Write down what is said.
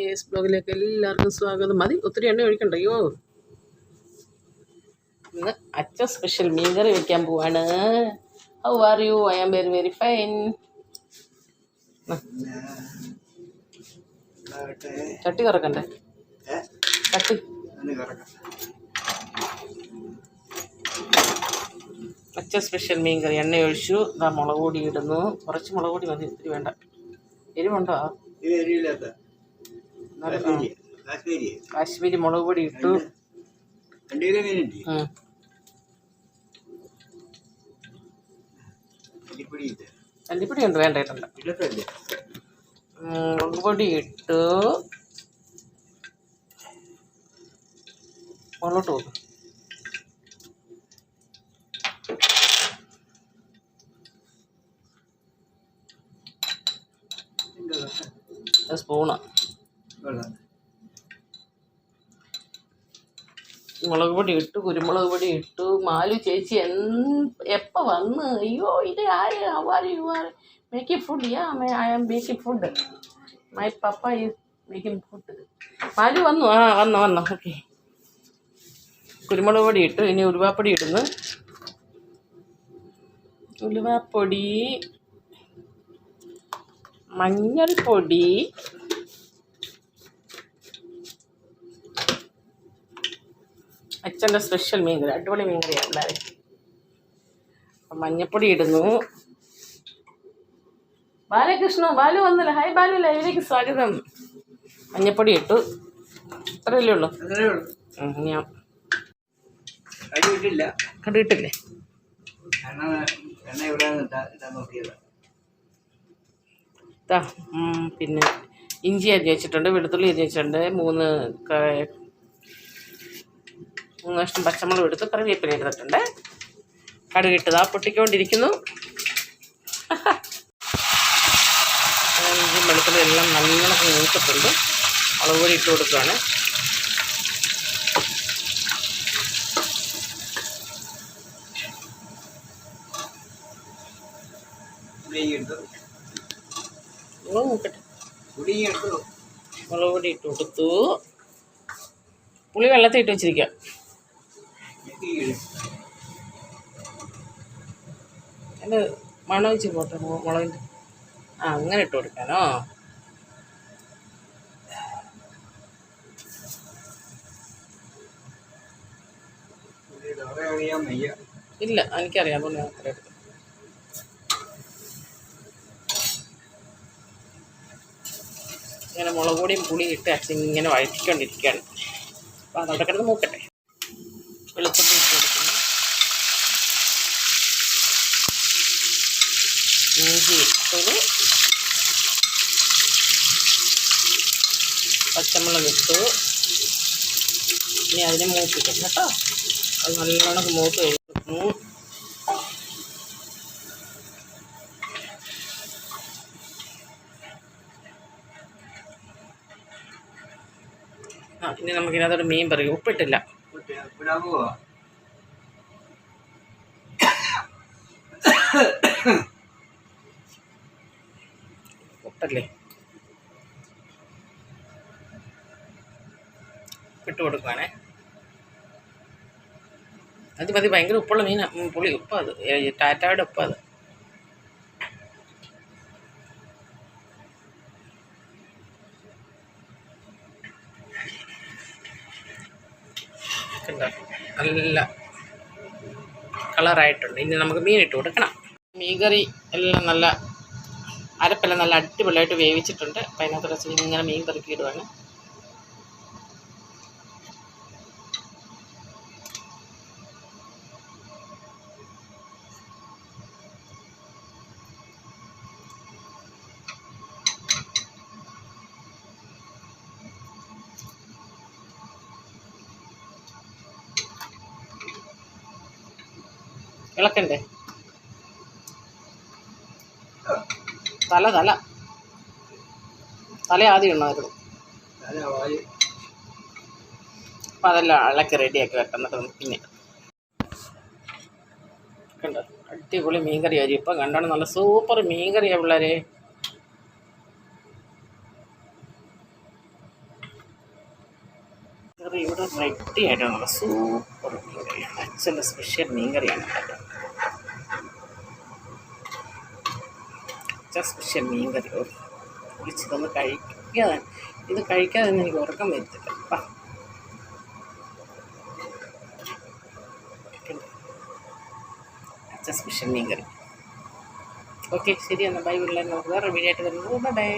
S ബ്ലോഗിലേക്ക് എല്ലാവർക്കും സ്വാഗതം. മതി ഒത്തിരി എണ്ണ ഒഴിക്കണ്ട. അയ്യോ. ഇന്ന് അച്ഛൻ സ്പെഷ്യൽ മീൻ കറി വെക്കാൻ പോവാണ്. How are you I am very very fine ചട്ടി കറക്കണ്ടേ? ചട്ടി. അച്ഛൻ സ്പെഷ്യൽ മീൻകറി എണ്ണ ഒഴിച്ചു. ഇതാ മുളക് പൊടി ഇടുന്നു. കുറച്ച് മുളക് പൊടി മതി ഒത്തിരി വേണ്ട. എരിവുണ്ടോ? ആ, കാശ്മീരി. മുളക് പൊടി ഇട്ടു. അല്ലിപ്പൊടി ഉണ്ട് വേണ്ട ഇടണ്ട ഉം, മുളക് പൊടി ഇട്ടു. പോകും. സ്പൂണ് മുളക് പൊടി ഇട്ടു കുരുമുളക് പൊടി ഇട്ടു മാലു ചേച്ചി എൻ എപ്പോൾ വന്ന്? അയ്യോ ഇത് ആര്? Are you making food yeah I am making food my papa is making food Malu വന്നു. ആ വന്നു വന്നു. ഓക്കെ കുരുമുളക് പൊടി ഇട്ടു. ഇനി ഉലുവാപ്പൊടി ഇടുന്നു. ഉലുവാപ്പൊടി മഞ്ഞൾപ്പൊടി അച്ഛന്റെ സ്പെഷ്യൽ മീൻ മീൻകറി അടിപൊളി മീൻകറിയാണ് എല്ലാവരും അപ്പം മഞ്ഞപ്പൊടി ഇടുന്നു. ബാലകൃഷ്ണ ബാലു വന്നില്ല. ഹായ് ബാലു ലൈവിലേക്ക് സ്വാഗതം. മഞ്ഞപ്പൊടി ഇട്ടു. അത്രയല്ലേ ഉള്ളൂ? ഞാൻ കണ്ടിട്ടില്ലേ പിന്നെ ഇഞ്ചി അരിഞ്ഞ് വെച്ചിട്ടുണ്ട് വെളുത്തുള്ളി അരിഞ്ഞ് വെച്ചിട്ടുണ്ട് മൂന്ന് മൂന്ന് കഷ്ണം പച്ചമുളക് എടുത്ത് കറിവേപ്പില എടുത്തിട്ടുണ്ട്. കടുകിട്ടതാ പൊട്ടിക്കൊണ്ടിരിക്കുന്നു. ഇഞ്ചി വെളുത്തുള്ളി എല്ലാം നല്ലോണം മൂത്തിട്ടുണ്ട്. മുളക് പൊടി ഇട്ട് കൊടുക്കുകയാണ്. മുളക് പൊടി ഇട്ട് കൊടുത്തു. പുളി വെള്ളത്തിൽ ഇട്ട് വെച്ചിരിക്കുക. അതിന്റെ മണം വെച്ച് പോട്ടെ മുളകിന്റെ ആ അങ്ങനെ ഇട്ട് കൊടുക്കാനോ ഇല്ല എനിക്കറിയാം. അതുകൊണ്ട് ഞാൻ അത്ര എടുത്തു ഇങ്ങനെ മുളക് പൊടിയും പുളിയും ഇട്ട് അച്ഛൻ ഇങ്ങനെ വഴറ്റിക്കൊണ്ടിരിക്കുകയാണ്. അപ്പോൾ അതവിടെ കിടന്ന് മൂക്കട്ടെ വെളുത്തുള്ളി ഇട്ട് കൊടുക്കുന്നു ഇഞ്ചി ഇട്ടത് ഇനി അതിനെ മൂപ്പിക്കണം കേട്ടോ. അത് നല്ലോണം മൂപ്പ് കഴിഞ്ഞു ആ ഇനി നമുക്കിനകത്തോട് മീൻ പറയും. ഉപ്പിട്ടില്ല. വിടാൻ ഇട്ട് കൊടുക്കുവാണേ അത് മതി ഭയങ്കര ഉപ്പുള്ള മീനാണ് പുളി ഉപ്പ അത്. ടാറ്റായുടെ ഉപ്പ അത്. നല്ല കളറായിട്ടുണ്ട്. ഇനി നമുക്ക് മീൻ ഇട്ട് കൊടുക്കണം മീൻകറി എല്ലാം നല്ല അരപ്പെല്ലാം നല്ല അടിപൊളിയായിട്ട് വേവിച്ചിട്ടുണ്ട്. അപ്പം അതിനകത്ത് കുറച്ച് ഇങ്ങനെ മീൻ പെറുക്കി ഇടുവാണ് ഇളക്കണ്ടേ? തല തല. തല ആദ്യം ഉണ്ടായിരുന്നു അപ്പം അതെല്ലാം ഇളക്കി റെഡിയാക്കി വെക്കാം എന്നിട്ട് പിന്നെ കണ്ടോ? അടിപൊളി മീൻകറി ആയി ഇപ്പം കണ്ടാണ് നല്ല സൂപ്പർ മീൻകറിയാണ് പിള്ളേരെ. ഇവിടെ റെഡി നല്ല സൂപ്പർ മീൻകറിയാണ്. അച്ഛന്റെ സ്പെഷ്യൽ മീൻകറിയാണ്. കേട്ടോ അച്ഛൻ സ്പെഷ്യൽ മീൻകറി ഓ വിളിച്ചതൊന്ന് കഴിക്കാതെ ഇത് കഴിക്കാതെ എനിക്ക് ഉറക്കം വരുത്തില്ല. അപ്പം അച്ഛൻ സ്പെഷ്യൽ മീൻകറി ഓക്കെ ശരി എന്നാൽ ബൈ പിള്ളേർ നോക്കുക ആയിട്ട് വരുന്നത്. ബൈ.